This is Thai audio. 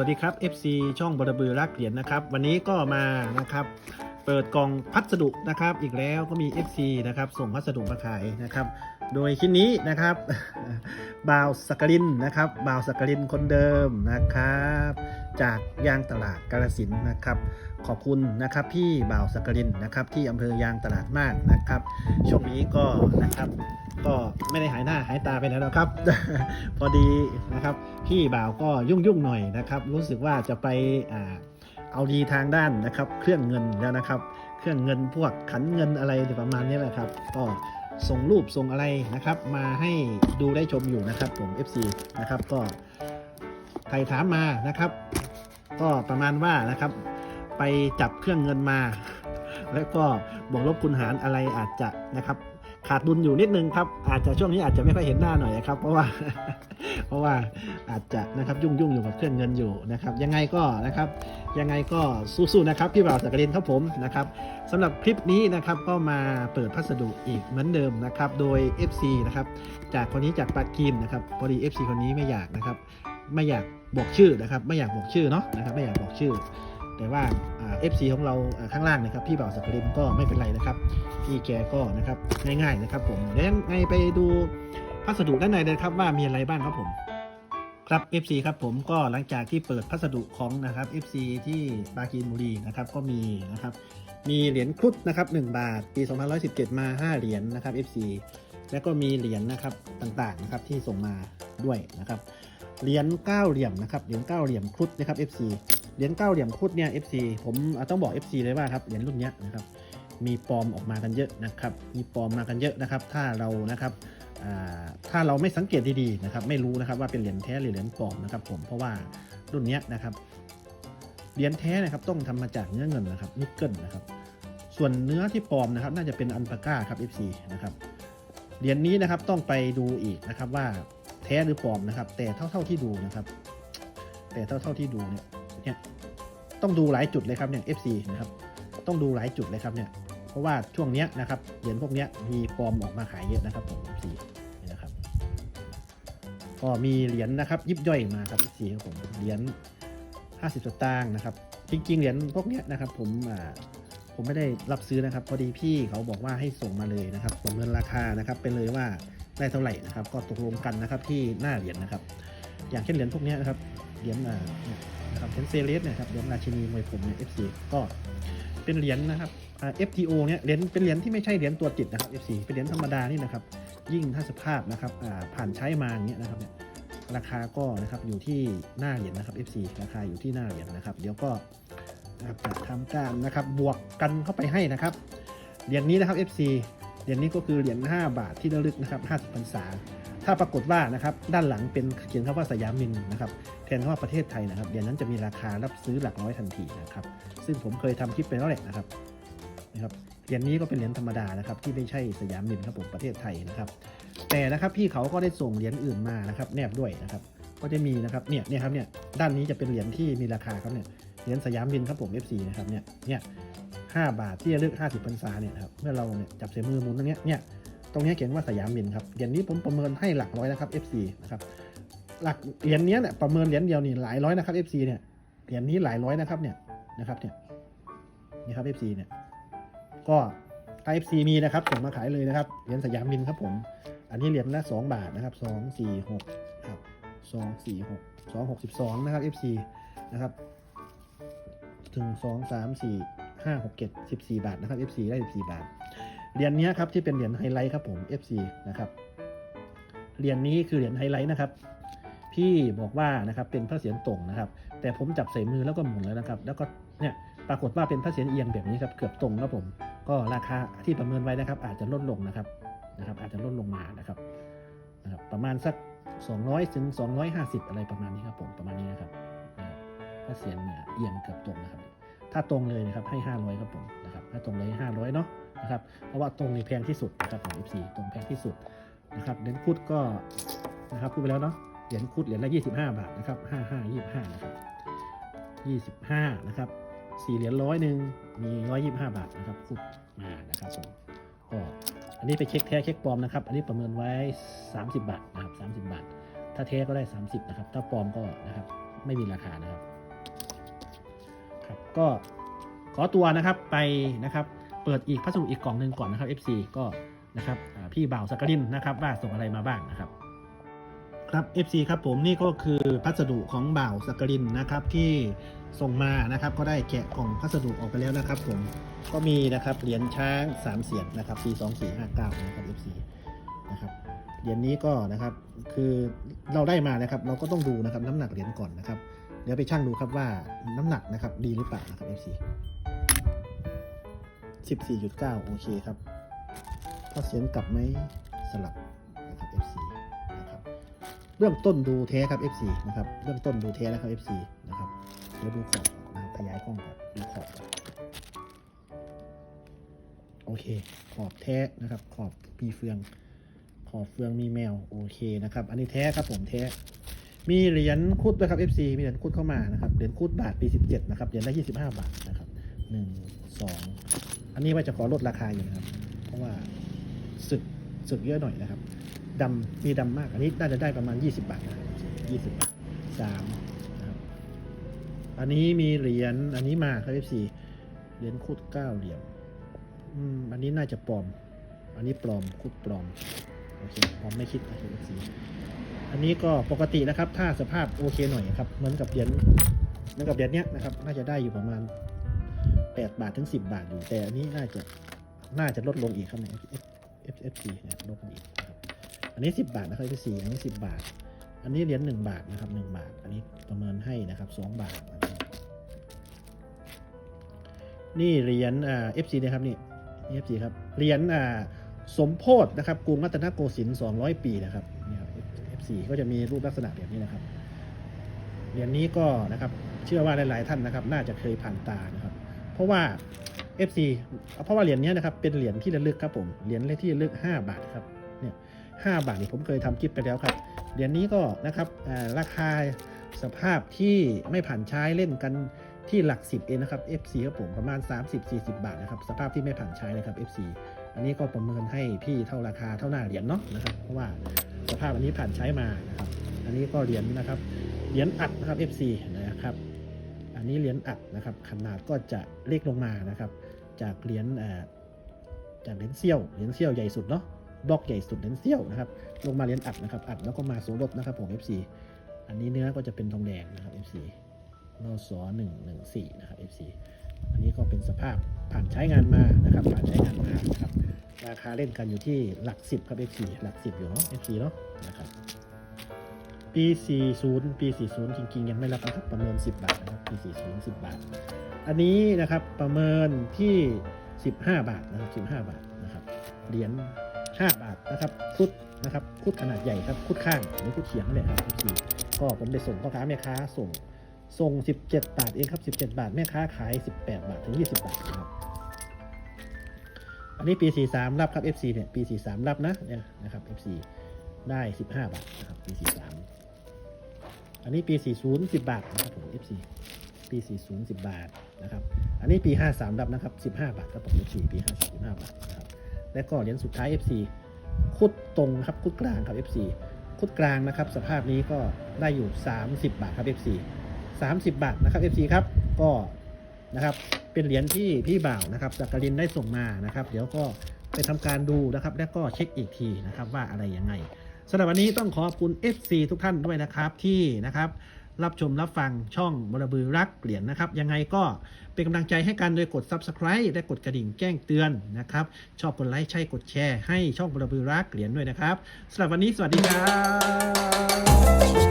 วัสดีครับ FC ช่องบรบือรักเหรียญนะครับ วันนี้ก็มานะครับ เปิดกล่องพัสดุนะครับ อีกแล้วก็มี FC นะครับ ส่งพัสดุมาขายนะครับ โดยชิ้นนี้นะครับบาวสักกลินนะครับบาวสักกลินคนเดิมนะครับ จากยางตลาดกาลสินนะครับ ขอบคุณนะครับพี่บ่าวสักกลินนะครับ ที่อำเภอยางตลาดมากนะครับช่วงนี้ก็นะครับ ก็ไม่ได้หายหน้าหายตาไปแล้วครับ พอดีนะครับ พี่บ่าวก็ยุ่งยุ่งหน่อยนะครับ รู้สึกว่าจะไปอเอาดีทางด้านนะครับ เครื่องเงินแล้วนะครับ เครื่องเงินพวกขันเงินอะไรประมาณนี้แหละครับ ก็ส่งรูปส่งอะไรนะครับ มาให้ดูได้ชมอยู่นะครับผม FC นะครับก็ใครถามมานะครับ ก็ประมาณว่านะครับ ไปจับเครื่องเงินมา แล้วก็บวกลบคูณหารอะไรอาจจะนะครับ ขาดดุลอยู่นิดนึงครับ อาจจะช่วงนี้อาจจะไม่ค่อยเห็นหน้าหน่อยครับ เพราะว่า เพราะว่าอาจจะนะครับยุ่งยุ่งอยู่กับเครื่องเงินอยู่นะครับ ยังไงก็นะครับ ยังไงก็สู้ๆนะครับพี่บ่าวสักกรินครับผมนะครับสำหรับคลิปนี้นะครับก็มาเปิดพัสดุอีกเหมือนเดิมนะครับ โดย FC นะครับจากคนนี้จากปากีมนะครับพอดี FC คนนี้ไม่อยากนะครับ ไม่อยากบอกชื่อนะครับ ไม่อยากบอกชื่อเนาะนะครับ ไม่อยากบอกชื่อ แต่ว่าเอฟซีของเราข้างล่างนะครับพี่บ่าวสักกรินก็ไม่เป็นไรนะครับพี่แกก็นะครับง่ายๆนะครับผมเดี๋ยวยังไงไปดูพัสดุด้านในเลยครับว่ามีอะไรบ้างครับผมครับ FC ครับผมก็หลังจากที่เปิดพัสดุของนะครับ FC ที่ปาจีนบุรีนะครับก็มีนะครับมีเหรียญครุฑนะครับ1บาทปี2517 มา 5 เหรียญนะครับ FC แล้วก็มีเหรียญนะครับต่างๆนะครับที่ส่งมาด้วยนะครับเหรียญ9เหลี่ยมนะครับเหรียญ9เหลี่ยมครุฑนะครับ FC เหรียญ9เหลี่ยมครุฑเนี่ย FC ผมต้องบอก FC เลยว่าครับเหรียญรุ่นนี้นะครับมีปลอมออกมากันเยอะนะครับ มีปลอมมากันเยอะนะครับ ถ้าเรานะครับถ้าเราไม่สังเกตดีๆนะครับ ไม่รู้นะครับว่าเป็นเหรียญแท้หรือเหรียญปลอมนะครับ ผมเพราะว่ารุ่นนี้นะครับเหรียญแท้นะครับต้องทำมาจากเนื้อเงินนะครับนิกเกิลนะครับ ส่วนเนื้อที่ปลอมนะครับ น่าจะเป็นอันปาก้าครับ FC นะครับเหรียญนี้นะครับต้องไปดูอีกนะครับว่าแท้หรือปลอมนะครับ แต่เท่าๆที่ดูนะครับ แต่เท่าๆที่ดูเนี่ย เนี่ยต้องดูหลายจุดเลยครับเนี่ย FC นะครับต้องดูหลายจุดเลยครับเนี่ยเพราะว่าช่วงเนี้ยนะครับเหรียญพวกเนี้ยมีปลอมออกมาขายเยอะนะครับผมสีนี่นะครับ ก็มีเหรียญนะครับยิบย่อยมาครับสีครับผมเหรียญ50สตางค์นะครับ จริง ๆเหรียญพวกเนี้ยนะครับ ผมอ่าผมไม่ได้รับซื้อนะครับ พอดีพี่เขาบอกว่าให้ส่งมาเลยนะครับประเมินราคานะครับไปเลยว่าได้เท่าไหร่นะครับ ก็ตกลงกันนะครับที่หน้าเหรียญนะครับ อย่างเช่นเหรียญพวกเนี้ยนะครับเหรียญอ่า ครับเหรียญเซเลสเนี่ยครับเหรียญราชินีมวยผมเนี่ย FC ก็เป็นเหรียญนะครับ FTO เนี่ยเหรียญเป็นเหรียญที่ไม่ใช่เหรียญตัวติดนะครับ F4 เป็นเหรียญธรรมดานี่นะครับ ยิ่งถ้าสภาพนะครับผ่านใช้มาอย่างเงี้ยนะครับเนี่ยราคาก็นะครับอยู่ที่หน้าเหรียญนะครับ F4 ราคาอยู่ที่หน้าเหรียญนะครับ เดี๋ยวก็นะครับจะทำการนะครับบวกกันเข้าไปให้นะครับเหรียญนี้นะครับ F4 เหรียญนี้ก็คือเหรียญ5บาทที่ระลึกนะครับ50พรรษา ถ้าปรากฏว่านะครับด้านหลังเป็นเขียนคำว่าสยามมินนะครับแทนคำว่าประเทศไทยนะครับเหรียญนั้นจะมีราคารับซื้อหลักร้อยทันทีนะครับ ซึ่งผมเคยทำคลิปไปแล้วแหละนะครับนะครับเหรียญนี้ก็เป็นเหรียญธรรมดานะครับที่ไม่ใช่สยามมินครับผมประเทศไทยนะครับ แต่นะครับพี่เขาก็ได้ส่งเหรียญอื่นมานะครับแนบด้วยนะครับ ก็จะมีนะครับเนี่ยเนี่ยครับเนี่ยด้านนี้จะเป็นเหรียญที่มีราคาครับเนี่ยเหรียญสยามมินครับผม F4 นะครับเนี่ยเนี่ยห้าบาทที่ระลึก50พรรษาเนี่ยครับเมื่อเราเนี่ยจับเสียมือหมุนตรงเนี้ยเนี่ย ตรงนี้เขียนว่าสยามมินครับเหรียญนี้ผมประเมินให้หลักร้อยนะครับ F4 นะครับหลักเหรียญนี้เนี่ยประเมินเหรียญเดียวนี่หลายร้อยนะครับ F4 เนี่ยเหรียญนี้หลายร้อยนะครับเนี่ยนะครับเนี่ยนี่ครับ F4 เนี่ยก็ถ้า FC มีนะครับส่งมาขายเลยนะครับเหรียญสยามมินครับผม อันนี้เหรียญละ2บาทนะครับ2 4 6ครับ2 4 6 2 6 2นะครับ FC นะครับถึง 2 3 4 5 6 7 14 บาทนะครับ FC ได้ 14 บาท เหรียญนี้ครับที่เป็นเหรียญไฮไลท์ครับผม FC นะครับเหรียญนี้คือเหรียญไฮไลท์นะครับ พี่บอกว่านะครับเป็นพระเศียรตรงนะครับ แต่ผมจับใส่มือแล้วก็หมุนแล้วนะครับ แล้วก็เนี่ยปรากฏว่าเป็นพระเศียรเอียงแบบนี้ครับเกือบตรงครับผม ก็ราคาที่ประเมินไว้นะครับ อาจจะลดลงนะครับนะครับ อาจจะลดลงมานะครับนะครับ ประมาณสัก 200ถึง250 อะไรประมาณนี้ครับผมประมาณนี้นะครับนะครับถ้าเสียงเนี่ยเอียงเกือบตรงนะครับ ถ้าตรงเลยนะครับให้ 500ครับผมนะครับถ้าตรงเลย500เนาะนะครับเพราะว่าตรงนี่แพงที่สุดนะครับของ F4 ตรงแพงที่สุดนะครับเหรียญคุดก็นะครับพูดไปแล้วเนาะเหรียญคุดเหรียญละ 25 บาทนะครับ55 25นะครับ25นะครับสี่เหรียญร้อยหนึ่งมี125บาทนะครับคุดมานะครับผมก็อันนี้ไปเช็คแท้เช็คปลอมนะครับ อันนี้ประเมินไว้ 30 บาทนะครับ30 บาท ถ้าแท้ก็ได้ 30 นะครับ ถ้าปลอมก็นะครับไม่มีราคานะครับ ก็ขอตัวนะครับไปนะครับ เปิดอีกพัสดุอีกกล่องหนึ่งก่อนนะครับ FC ก็นะครับพี่บ่าวสักกรินนะครับว่าส่งอะไรมาบ้างนะครับ ครับ FC ครับผมนี่ก็คือพัสดุของบ่าวสักกรินนะครับที่ส่งมานะครับ ก็ได้แกะกล่องพัสดุออกไปแล้วนะครับ ผมก็มีนะครับเหรียญช้างสามเสียนนะครับปีสองสี่ห้าเก้านะครับ FC นะครับเหรียญนี้ก็นะครับคือเราได้มานะครับ เราก็ต้องดูนะครับน้ำหนักเหรียญก่อนนะครับ ดี๋ยวไปชั่งดูครับว่าน้ำหนักนะครับดีหรือเปล่านะครับ FC 14.9 โอเคครับพอเสียงกลับไหมสลับนะครับ FC นะครับเบื้องต้นดูเทสครับ FC นะครับเบื้องต้นดูเทสนะครับ FC นะครับเดี๋ยวดูขอบนะครับขยายกล้องก่อนดูขอบโอเค ขอบแท้นะครับ ขอบมีเฟือง ขอบเฟืองมีแมว โอเคนะครับ อันนี้แท้ครับผมแท้ มีเหรียญคุดด้วยครับ FC มีเหรียญคุดเข้ามานะครับ เหรียญคุดบาทปี 17 นะครับ เหรียญละ25 บาทนะครับ 1 2 อันนี้ว่าจะขอลดราคาอยู่นะครับ เพราะว่าสึกสึกเยอะหน่อยนะครับดำมีดำมาก อันนี้น่าจะได้ประมาณ 20 บาทนะครับ20 บาท3นะครับ อันนี้มีเหรียญ อันนี้มาครับ FC เหรียญคุดเก้าเหรียญอืม อันนี้น่าจะปลอม อันนี้ปลอมคุดปลอม โอเค ปลอมไม่คิดนะครับ FC อันนี้ก็ปกตินะครับ ถ้าสภาพโอเคหน่อยครับเหมือนกับเหรียญเหมือนกับเหรียญเนี้ยนะครับ น่าจะได้อยู่ประมาณ 8 บาทถึง 10 บาทอยู่ แต่อันนี้น่าจะน่าจะลดลงอีกครับใน F F P เนี่ยลดลงอีกอันนี้ 10 บาทนะครับ F 4อันนี้ 10 บาท อันนี้เหรียญ1บาทนะครับ 1 บาท อันนี้ประเมินให้นะครับ 2 บาท นี่เหรียญอ่า F 4นะครับนี่นี่ F 4ครับเหรียญอ่าสมโพธนะครับกรุงรัตนโกสินทร์200 ปีนะครับ สีก็จะมีรูปลักษณะแบบนี้นะครับเหรียญนี้ก็นะครับเชื่อว่าหลาย ๆ ท่านนะครับ น่าจะเคยผ่านตานะครับ เพราะว่า FC เพราะว่าเหรียญนี้นะครับเป็นเหรียญที่ระลึกครับผมเหรียญเลขที่ระลึก 5 บาทครับเนี่ยห้าบาทนี่ผมเคยทำคลิปไปแล้วครับ เหรียญนี้ก็นะครับราคาสภาพที่ไม่ผ่านใช้เล่นกันที่หลักสิบเองนะครับ FC ครับผมประมาณ 30-40 บาทนะครับสภาพที่ไม่ผ่านใช้นะครับ FC อันนี้ก็ประเมินให้พี่เท่าราคาเท่าหน้าเหรียญเนาะนะครับเพราะว่า สภาพอันนี้ผ่านใช้มานะครับ อันนี้ก็เหรียญนะครับ เหรียญอัดนะครับ FC นะครับ อันนี้เหรียญอัดนะครับ ขนาดก็จะเล็กลงมานะครับ จากเหรียญเอ่อจากเหรียญเซี่ยวเหรียญเซี่ยวใหญ่สุดเนาะบล็อกใหญ่สุดเหรียญเซี่ยวนะครับ ลงมาเหรียญอัดนะครับ อัดแล้วก็มาโสรถนะครับผม FC อันนี้เนื้อก็จะเป็นทองแดงนะครับ FC นอสอหนึ่งหนึ่งสี่นะครับ FC อันนี้ก็เป็นสภาพผ่านใช้งานมานะครับ ผ่านใช้งานมานะครับ ราคาเล่นกันอยู่ที่หลักสิบครับ FC หลักสิบอยู่เนาะ FC เนาะนะครับปี 40 ปี 40 จริง ๆ ยังไม่รับนะครับ ประเมิน 10 บาทนะครับปี 40 10 บาท อันนี้นะครับประเมินที่ 15 บาทนะครับ 15 บาทนะครับเหรียญ5บาทนะครับคุดนะครับคุดขนาดใหญ่ครับคุดข้างหรือคุดเฉียงนั่นแหละครับพี่ก็ผมได้ส่งพ่อค้าแม่ค้าส่งส่ง 17 บาทเองครับ 17 บาท แม่ค้าขาย 18 บาทถึง 20 บาทนะครับ อันนี้ปี 43 รับครับ FC เนี่ย ปี 43 รับนะเนี่ยนะครับ FC ได้ 15 บาทนะครับปี 43 อันนี้ปี 40 10 บาทนะครับผม FC ปี 40 10 บาทนะครับ อันนี้ปี 53 รับนะครับ 15 บาทครับผม FC ปี 53 15 บาทนะครับ และก็เหรียญสุดท้าย FC คุดตรงครับคุดกลางครับ FC คุดกลางนะครับ สภาพนี้ก็ได้อยู่ 30 บาทครับ FC 30 บาทนะครับ FC ครับ ก็ นะครับ เป็นเหรียญที่พี่บ่าวนะครับจากกรินได้ส่งมานะครับ เดี๋ยวก็ไปทำการดูนะครับ แล้วก็เช็คอีกทีนะครับว่าอะไรยังไงสำหรับวันนี้ต้องขอบคุณ FC ทุกท่านด้วยนะครับที่นะครับรับชมรับฟังช่องบรบือรักเหรียญนะครับ ยังไงก็เป็นกำลังใจให้กันโดยกด Subscribe และกดกระดิ่งแจ้งเตือนนะครับ ชอบกดไลค์ใช่กดแชร์ให้ช่องบรบือรักเหรียญด้วยนะครับสำหรับวันนี้สวัสดีครับ